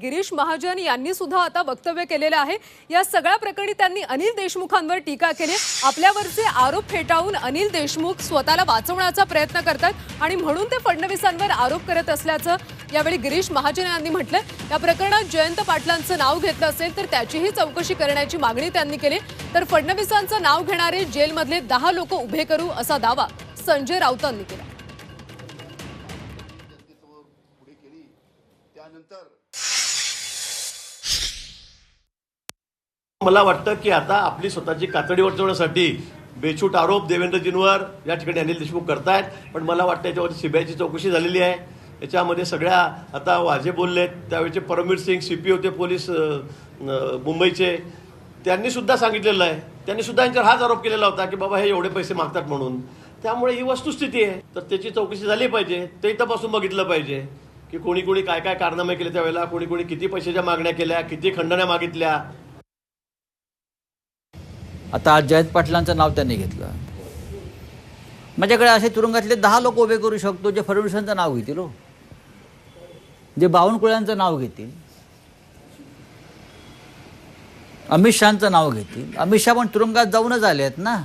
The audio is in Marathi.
गिरीश महाजन यांनी सुद्धा आता वक्तव्य केलेलं आहे. या सगळ्या प्रकरणी त्यांनी अनिल देशमुखांवर टीका केली. आपल्यावरचे आरोप फेटाळून अनिल देशमुख स्वतःला वाचवण्याचा प्रयत्न करतात आणि म्हणून ते फडणवीसांवर आरोप करत असल्याचं यावेळी गिरीश महाजन यांनी म्हटलं या प्रकरणात जयंत पाटलांचं नाव घेतलं असेल तर त्याचीही चौकशी करण्याची मागणी त्यांनी केली. तर फडणवीसांचं नाव घेणारे जेलमधले दहा लोक उभे करू असा दावा संजय राऊतांनी केला त्यानंतर मला वाटतं की आता आपली स्वतःची कातडी वाचवण्यासाठी बेछूट आरोप देवेंद्रजींवर या ठिकाणी अनिल देशमुख करतायत. पण मला वाटतं याच्यावरती सीबीआयची चौकशी झालेली आहे. याच्यामध्ये सगळ्या आता वाझे बोललेत. त्यावेळेचे परमवीर सिंग सी पी होते पोलीस मुंबईचे. त्यांनी सुद्धा सांगितलेलं आहे. त्यांनी सुद्धा यांच्यावर हाच आरोप केलेला होता की बाबा हे एवढे पैसे मागतात म्हणून. त्यामुळे ही वस्तुस्थिती आहे. तर त्याची चौकशी झाली पाहिजे. ते तपासून बघितलं पाहिजे की कोणी कोणी काय काय कारनामे केले त्यावेळेला कोणी कोणी किती पैशाच्या मागण्या केल्या किती खंडण्या मागितल्या. आता आज जयंत पाटलांचं नाव त्यांनी घेतलं. माझ्याकडे असे तुरुंगातले दहा लोक उभे करू शकतो जे फडणवीसांचं नाव घेतील हो. जे बावनकुळ्यांचं नाव घेतील. अमित शहाचं नाव घेतील. अमित शहा पण तुरुंगात जाऊनच आले आहेत ना.